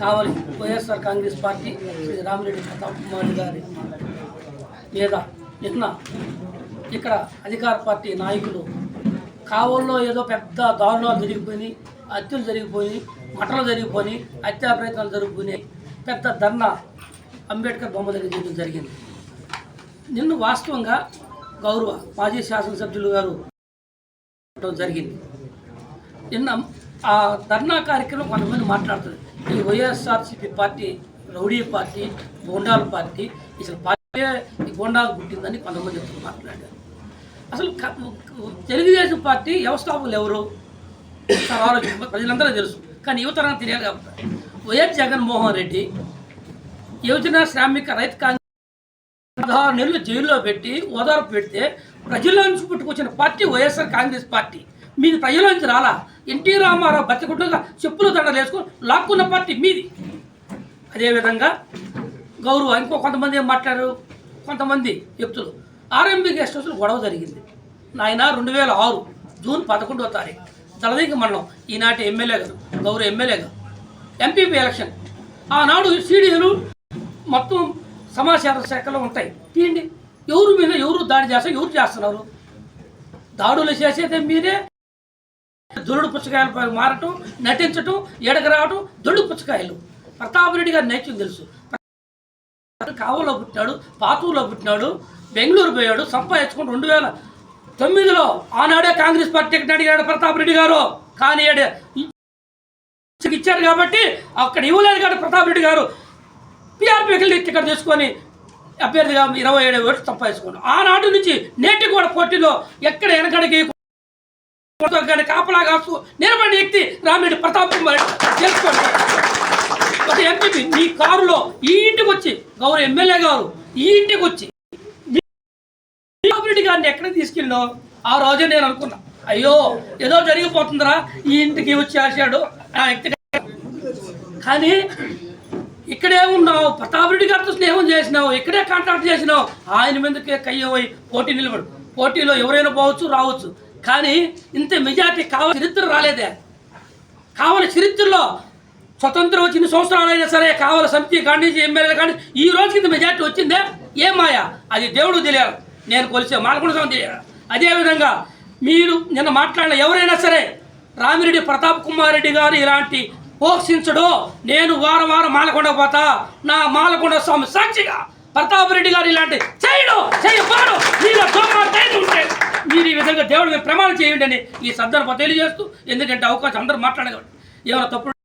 కావాలి వైఎస్ఆర్ కాంగ్రెస్ పార్టీ శ్రీ రామిరెడ్డి ప్రతాప్ కుమార్ గారి మీద నిన్న ఇక్కడ అధికార పార్టీ నాయకులు కావల్లో ఏదో పెద్ద దారుణాలు జరిగిపోయినాయి హత్యలు జరిగిపోయి మటలు జరిగిపోయి హత్యా ప్రయత్నాలు జరిగిపోయినాయి పెద్ద ధర్నా అంబేద్కర్ బొమ్మ దగ్గర చేయడం జరిగింది. నిన్ను వాస్తవంగా గౌరవ మాజీ శాసనసభ్యులు గారు జరిగింది. నిన్న ఆ ధర్నా కార్యక్రమం కొంతమంది మాట్లాడుతుంది ఈ వైఎస్ఆర్సీపీ పార్టీ రౌడీ పార్టీ గోండాల పార్టీ అసలు పార్టీ ఈ గోండాలు పుట్టిందని కొంతమంది మాట్లాడారు. అసలు తెలుగుదేశం పార్టీ వ్యవస్థాపకులు ఎవరు? ఒకసారి ప్రజలందరూ తెలుసు. కానీ యువతరం తెలియాలి కాబట్టి. వైఎస్ జగన్మోహన్ రెడ్డి యువజన శ్రామిక రైతు కాంగ్రెస్ పదహారు నెలలు జైల్లో పెట్టి ఓదార్పు పెడితే ప్రజల నుంచి పుట్టుకొచ్చిన పార్టీ వైఎస్ఆర్ కాంగ్రెస్ పార్టీ. మీది ప్రజల నుంచి రాలా? ఎన్టీ రామారావు బతికుండగా చెప్పులు దండలు వేసుకొని లాక్కున్న పార్టీ మీది. అదేవిధంగా గౌరవ ఇంకో కొంతమంది ఏం మాట్లాడారు? కొంతమంది వ్యక్తులు. ఆర్ఎంబీ గెస్ట్ హౌస్లో గొడవ జరిగింది. నాయన రెండు వేల ఆరు జూన్ పదకొండవ తారీఖు. దళదింగ మండలం. ఈనాటి ఎమ్మెల్యే గారు గౌరవ ఎమ్మెల్యే గారు. ఎంపీపీ ఎలక్షన్ ఆనాడు సీడీలు మొత్తం సమాచార శాఖలో ఉంటాయి. తీయండి ఎవరు మీద ఎవరు దాడి చేస్తారు? ఎవరు చేస్తున్నారు? దాడులు చేసేదే మీరే దొరుడు పుచ్చకాయలు మారటం నటించటం ఎడగరావటం రావటం పుచ్చకాయలు. ప్రతాపరెడ్డి గారు గారి నైత్యం తెలుసు. కావలో పుట్టినాడు పాతూరులో పుట్టినాడు బెంగళూరు పోయాడు సంపాదించుకుని రెండు వేల తొమ్మిదిలో ఆనాడే కాంగ్రెస్ పార్టీ టికెట్ అడిగాడు ప్రతాప్ రెడ్డి గారు. కానీ ఇచ్చారు కాబట్టి అక్కడ ఇవ్వలేదు కాబట్టి ప్రతాప్ రెడ్డి గారు పిఆర్పీకి టికెట్ తీసుకొని అభ్యర్థిగా ఇరవై ఏడు ఓట్లు సంపాదించుకున్నాడు ఆనాటి నుంచి నేటి కూడా పోటీలో ఎక్కడ వెనకడికి కానీ కాపలా కాస్తూ నిలబడిన వ్యక్తి రామిరెడ్డి ప్రతాప్ కుమార్ రెడ్డి. తెలుసుకోండి ఒక ఎంపీ మీ కారులో ఈ ఇంటికి వచ్చి గౌరవ ఎమ్మెల్యే గారు ఈ ఇంటికి వచ్చి రెడ్డి గారిని ఎక్కడ తీసుకెళ్ళో ఆ రోజే నేను అనుకున్నా. అయ్యో ఏదో జరిగిపోతుందిరా ఈ ఇంటికి వచ్చి ఆశాడు. ఆ వ్యక్తి కానీ ఇక్కడే ఉన్నావు ప్రతాప్ రెడ్డి గారితో స్నేహం చేసినావు ఇక్కడే కాంటాక్ట్ చేసినావు. ఆయన మీదకే కయ్యపోయి పోటీ నిలబడు. పోటీలో ఎవరైనా పోవచ్చు రావచ్చు. కానీ ఇంత మెజార్టీ కావ చరిత్ర రాలేదే. కావాలి చరిత్రలో స్వతంత్రం వచ్చిన సంవత్సరాలైనా సరే కావాలి సమితి కానీ ఎమ్మెల్యేలు కానీ ఈ రోజుకి ఇంత మెజార్టీ వచ్చిందే? ఏ మాయా? అది దేవుడు తెలియాలి. నేను కొలిసే మాలకొండ స్వామి తెలియాలి. అదేవిధంగా మీరు నిన్న మాట్లాడిన ఎవరైనా సరే రామిరెడ్డి ప్రతాప్ కుమార్ రెడ్డి గారు ఇలాంటి పోషించడు నేను వారం వారం మాలకొండ పోతా. నా మాలకొండ స్వామి సాక్షిగా ప్రతాప్ రెడ్డి గారు ఇలాంటి చేయడు చేయబాడు మీరు ధైర్యం ఉంటే మీరు ఈ విధంగా దేవుడి మీద ప్రమాణం చేయండి అని ఈ సందర్భం తెలియజేస్తూ ఎందుకంటే అవకాశం అందరూ మాట్లాడగలరు. ఏమైనా తప్పుడు